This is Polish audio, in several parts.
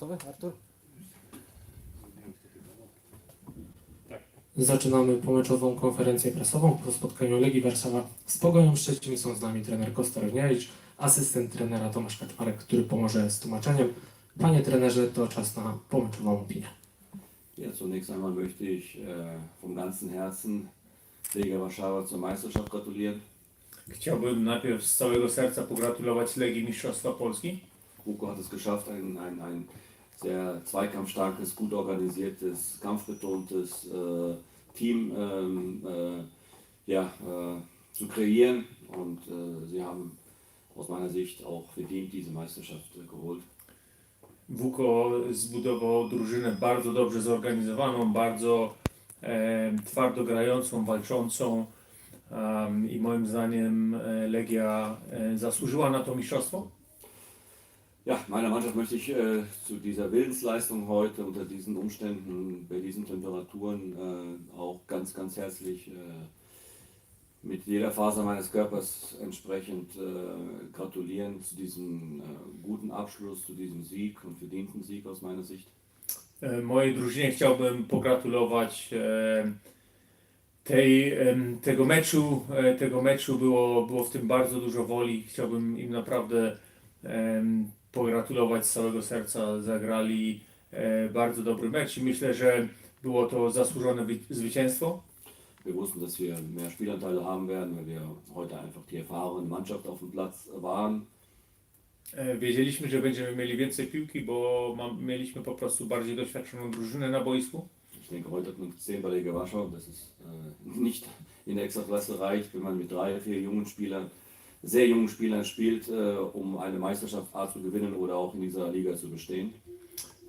Gotowy, Artur? Zaczynamy pomeczową konferencję prasową po spotkaniu Legii Warszawa z Pogoją Szczecin. Są z nami trener Kostorowniewicz, asystent trenera Tomasz Kaczmarek, który pomoże z tłumaczeniem. Panie trenerze, to czas na pomeczową opinię. Ja, zunächst einmal möchte ich äh, vom ganzen Herzen Legia Warszawa zur Meisterschaft gratulieren. Chciałbym najpierw z całego serca pogratulować Legii Mistrzostwa Polski. Ruko hat es geschafft, ein, ein, ein sehr zweikampfstarkes, gut organisiertes, kampfbetontes äh, Team ähm, äh, ja, äh, zu kreieren. Und äh, sie haben aus meiner Sicht auch verdient diese Meisterschaft äh, geholt. WUKO zbudował drużynę bardzo dobrze zorganizowaną, bardzo e, twardo grającą, walczącą Em, i moim zdaniem e, Legia e, zasłużyła na to mistrzostwo. Ja, meiner Mannschaft möchte ich äh, zu dieser Willensleistung heute unter diesen Umständen, bei diesen Temperaturen äh, auch ganz, ganz herzlich äh, mit jeder Faser meines Körpers entsprechend äh, gratulieren zu diesem äh, guten Abschluss, zu diesem Sieg und verdienten Sieg aus meiner Sicht. E, Mojej drużynie chciałbym pogratulować e, tej, tego meczu. E, Tego meczu było, było w tym bardzo dużo woli. Chciałbym im naprawdę pogratulować z całego serca. Zagrali e, bardzo dobry mecz i myślę, że było to zasłużone wy- zwycięstwo. Wir wussten, dass wir mehr Spielanteile haben werden, weil wir heute einfach die erfahrene Mannschaft auf dem Platz waren. E, Wiedzieliśmy, że będziemy mieli więcej piłki, bo mieliśmy po prostu bardziej doświadczoną drużynę na boisku. Ich denke, heute hat man gesehen bei Liga Warschau, dass es äh, nicht in der Extraklasse reicht, wenn man mit drei, vier jungen Spielern, sehr jungen Spielern spielt, äh, um eine Meisterschaft A zu gewinnen oder auch in dieser Liga zu bestehen.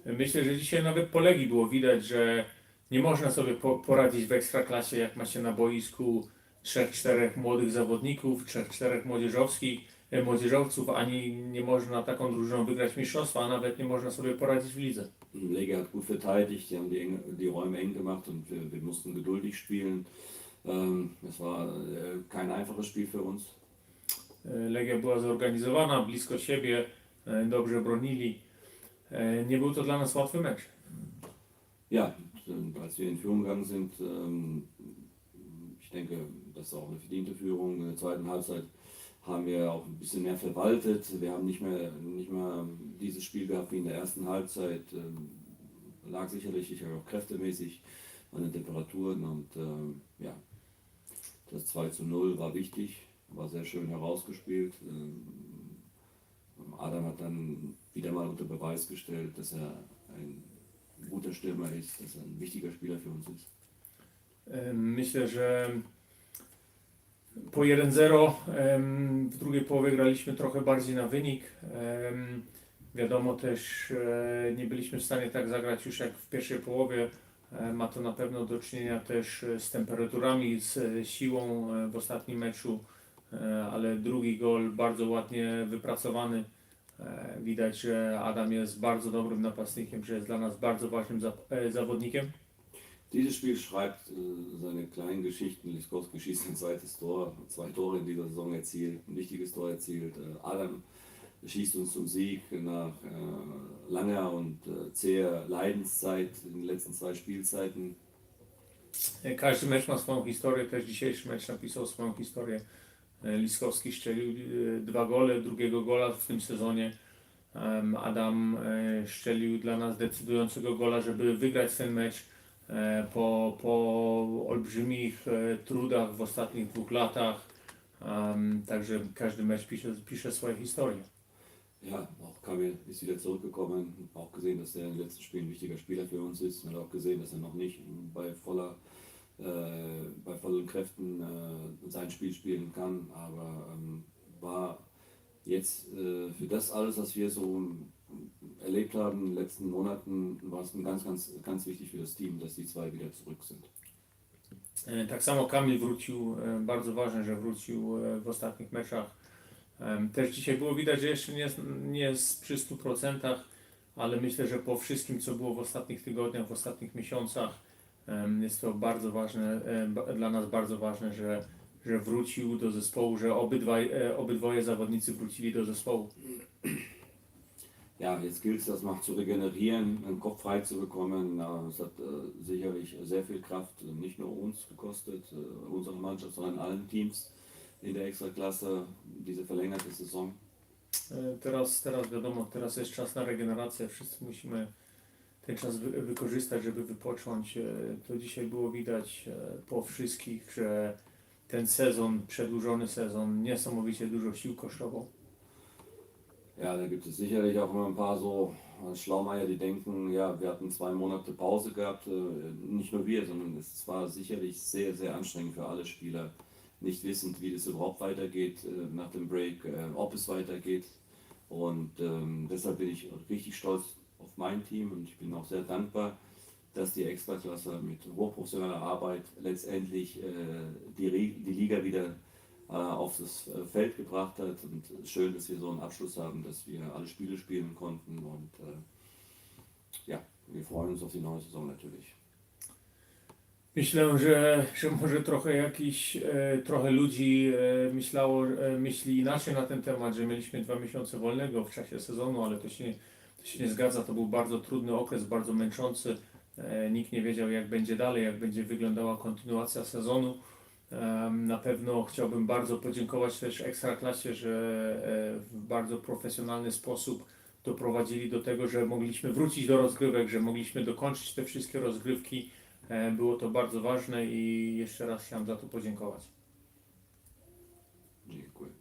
Myślę, że dzisiaj nawet po Legii było widać, że nie można sobie po, poradzić w ekstraklasie, jak ma się na boisku trzech, czterech młodych zawodników, trzech, czterech młodzieżowskich, e, młodzieżowców, ani nie można taką drużyną wygrać mistrzostwa, a nawet nie można sobie poradzić w lidze. Liga hat gut verteidigt, die haben die, eng, die Räume eng gemacht und wir, wir mussten geduldig spielen. Ähm, es war äh, kein einfaches Spiel für uns. E, Legia była zorganizowana, blisko siebie, e, dobrze bronili. E, Nie był to dla nas łatwy mecz. Ja, als wir in Führung gegangen sind, ähm, ich denke, das war auch eine verdiente Führung. In der zweiten Halbzeit haben wir auch ein bisschen mehr verwaltet. Wir haben nicht mehr, nicht mehr dieses Spiel gehabt wie in der ersten Halbzeit. Ähm, lag sicherlich sicher auch kräftemäßig an den Temperaturen und ähm, ja, das 2 zu 0 war wichtig, war sehr schön herausgespielt. Adam hat dann wieder mal unter Beweis gestellt, dass er ein guter Stürmer ist, dass er ein wichtiger Spieler für uns ist. Myślę, że po 1-0 em, w drugiej połowie graliśmy trochę bardziej na wynik. Wiadomo też, e, nie byliśmy w stanie tak zagrać już jak w pierwszej połowie. E, Ma to na pewno do czynienia też e, z temperaturami, z siłą w ostatnim meczu, ale drugi gol bardzo ładnie wypracowany. E, Widać, że Adam jest bardzo dobrym napastnikiem, że jest dla nas bardzo ważnym e, zawodnikiem. Dieses Spiel schreibt seine kleinen Geschichten. Liskowski schießt ein zweites Tor, zwei Tore in dieser Saison erzielt, ein wichtiges Tor erzielt. Äh, Adam schießt uns zum Sieg nach äh, langer und äh, zäher Leidenszeit in den letzten zwei Spielzeiten. Każdy mecz ma swoją historię, też dzisiejszy mecz napisał swoją historię. E, Liskowski strzelił e, dwa gole, drugiego gola w tym sezonie. Adam e, strzelił dla nas decydującego gola, żeby wygrać ten mecz po, po olbrzymich trudach w ostatnich dwóch latach. Także każdy mecz pisze, pisze swoje historie. Ja, auch Kamil ist wieder zurückgekommen, auch gesehen, dass er in den letzten Spielen ein wichtiger Spieler für uns ist. Hat auch gesehen, dass er noch nicht bei voller, bei vollen Kräften sein Spiel spielen kann, aber war jetzt für das alles, was wir so erlebt haben in den letzten Monaten, war es ganz, ganz, ganz wichtig für das Team, dass die zwei wieder zurück sind. Tak samo Kamil wrócił, bardzo ważne, że wrócił w ostatnich meczach. Też dzisiaj było widać, że jeszcze nie nie jest przy 100%, ale myślę, że po wszystkim, co było w ostatnich tygodniach, w ostatnich miesiącach, jest to bardzo ważne, dla nas bardzo ważne, że, że wrócił do zespołu, że obydwaj, e, obydwoje zawodnicy wrócili do zespołu. ja, jetzt gilt es, das mal zu regenerieren, den Kopf frei zu bekommen. Das hat äh, sicherlich sehr viel Kraft, äh, nicht nur uns gekostet, äh, unsere Mannschaft, sondern allen Teams in der Extraklasse, diese verlängerte Saison. E, Teraz, teraz wiadomo, teraz jest czas na regenerację. Wszyscy musimy ten czas wy, wykorzystać, żeby wypocząć. E, To dzisiaj było widać e, po wszystkich, że ten sezon, przedłużony sezon, niesamowicie dużo sił kosztował. Ja, da gibt es sicherlich auch immer ein paar so Schlaumeier, die denken, ja, wir hatten zwei Monate Pause gehabt. Äh, Nicht nur wir, sondern es war sicherlich sehr, sehr anstrengend für alle Spieler, nicht wissend, wie das überhaupt weitergeht äh, nach dem Break, äh, ob es weitergeht. Und ähm, deshalb bin ich richtig stolz mein Team und ich bin auch sehr dankbar, dass die Extraklasse mit hochprofessioneller Arbeit letztendlich äh, die, die Liga wieder äh, auf das äh, Feld gebracht hat. Und schön, dass wir so einen Abschluss haben, dass wir alle Spiele spielen konnten. Und äh, ja, wir freuen uns auf die neue Saison natürlich. Myślę, że, że może trochę jakiś, e, trochę ludzi e, myślało, e, myśli inaczej na ten temat, że mieliśmy dwa miesiące wolnego w czasie sezonu, ale to się, nie- to się nie zgadza. To był bardzo trudny okres, bardzo męczący. E, nikt nie wiedział, jak będzie dalej, jak będzie wyglądała kontynuacja sezonu. Na pewno chciałbym bardzo podziękować też Ekstraklasie, że e, w bardzo profesjonalny sposób doprowadzili do tego, że mogliśmy wrócić do rozgrywek, że mogliśmy dokończyć te wszystkie rozgrywki. E, Było to bardzo ważne i jeszcze raz chciałem za to podziękować. Dziękuję.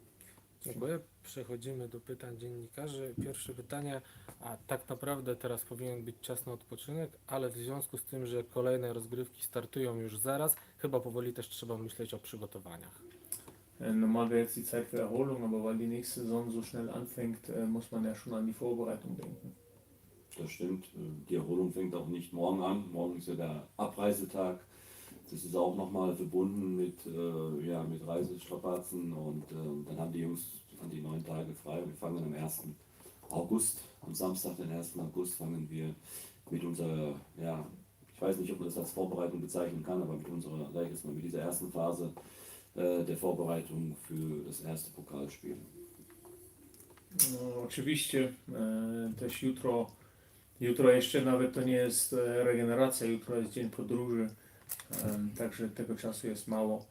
Dziękuję. Przechodzimy do pytań dziennikarzy. Pierwsze pytanie, a tak naprawdę teraz powinien być czas na odpoczynek, ale w związku z tym, że kolejne rozgrywki startują już zaraz, chyba powoli też trzeba myśleć o przygotowaniach. Äh, Normal wäre jetzt die Zeit für Erholung, aber weil die nächste Saison so schnell anfängt, äh, muss man ja schon an die Vorbereitung denken. Das stimmt. Äh, Die Erholung fängt auch nicht morgen an. Morgen ist ja der Abreisetag. Das ist auch nochmal verbunden mit, ja, mit Reisestrapazen und äh, dann haben die Jungs an die neun Tage frei. Wir fangen am 1. August, am Samstag, den 1. August, fangen wir mit unserer, ja, ich weiß nicht, ob man das als Vorbereitung bezeichnen kann, aber mit unserer, sag ich mal, mit dieser ersten Phase äh, der Vorbereitung für das erste Pokalspiel. No, oczywiście e, też jutro, jutro jeszcze nawet to nie jest e, regeneracja, jutro jest dzień podróży, e, także tego czasu jest mało.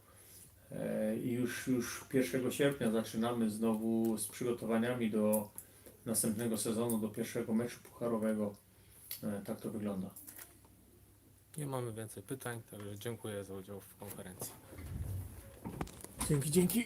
E, I już, już 1 sierpnia zaczynamy znowu z przygotowaniami do następnego sezonu, do pierwszego meczu pucharowego. E, Tak to wygląda. Nie mamy więcej pytań, także dziękuję za udział w konferencji. Dzięki, dzięki.